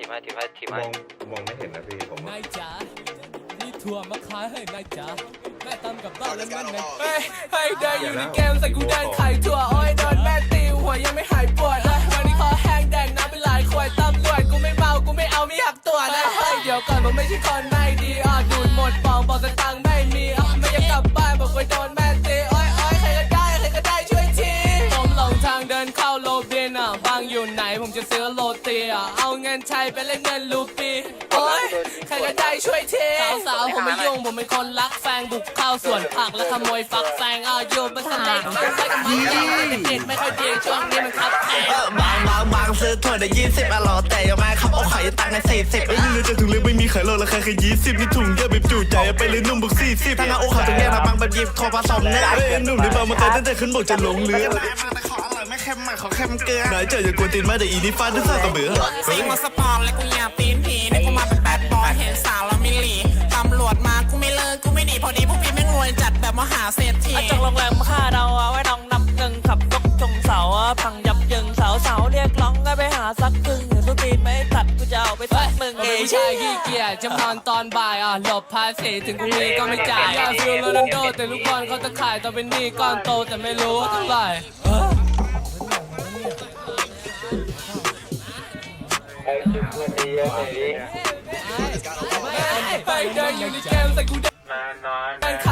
ถีบให้ถีบให้ถีบมให้องมองไม่เห็นนะพี่ผมนายจ๋านี่ถั่วมาขายให้นายจ๋าแม่ตำกับบ้านแล้วมันไงเฮ้ยเฮ้ยเดินอยู่ในเกมใส่กูเดินขายถั่วโอ้ยโดนแม่ตีหัวยังไม่หายปวดเลยวันนี้คอแห้งแดงน้ำเป็นหลายขวดตำรวจกูไม่เมากูไม่เอาไม่หักตัวนะเฮ้ยเดี๋ยวก่อนผมไม่ใช่คนไม่ดีอะดูด บียนอะบางอยู่ไหนผมจะซื้อโรตีอะเอาเงินใช้ไปเล่นเงินลูปีโอ้ยใครก็ได้ช่วยทีสาวๆผมไม่ยุ่งผมเป็นคนรักแฟงบุกเข้าสวนผักแล้วขโมยฟักแฟงอะอยู่บนทะเลก็ไปกับมันเด็กไม่ค่อยดีช่วงนี้มันคับแพงบางบางบางซื้อถั่วได้ยี่สิบอะหรอแต่ยังไม่ขับเอาไข่ตังค์ในสี่สิบไอ้นี่จะถุงเล็กไม่มีไข่โลราคาแค่ยี่สิบนี่ถุงเยอะแบบจุใจไปเลยนุ่มบุกสี่สิบถ้างาโอ้ขาตรงแยกนะบางแบบหยิบโทรผสมเนี่ยเอ้ยนุ่มหรือบางมาไกลตั้งแต่ขึ้นบกจะลงเรือ มาแต่ขออร่อยไม่เค็มมากขอเค็มเกลือนายเจออย่ากวนตีนมาแต่อีนี่ฟาดด้วยซ่ากระเบือซิงมาสปอร์ตและกูอยากตีนผีนี่กูมาเป็นแบดบอยเห็นสาวแล้วไม่หลีตำรวจมากูไม่เลิกกูไม่หนีพอดีพวกพี่ไม่งรวยจัดแบบมหาเศรษฐีจากโรงแรมค่าเราเอาไว้น้องนับเงินขับรถชงเสาพังยับยิงสาวสาวๆเรียกร้องก็ไปหาสักครึ่งหรือสุตีนไม่ตัดกูจะเอาไปสักมึงผมเอเป็นงผู้ชายขี้เกียจจะนอนตอนบ่ายอะหลบภาษีถึงกูมีก็ไม่จ่ายอยากฟิลโรนัลโดแต่ลูกบอลเขาจะขายตอนเป็นหนี้ก้อนโตแต่ไม่รู้เท่าไหร่ ไปเดินอยู่ในแกมใส่กูได้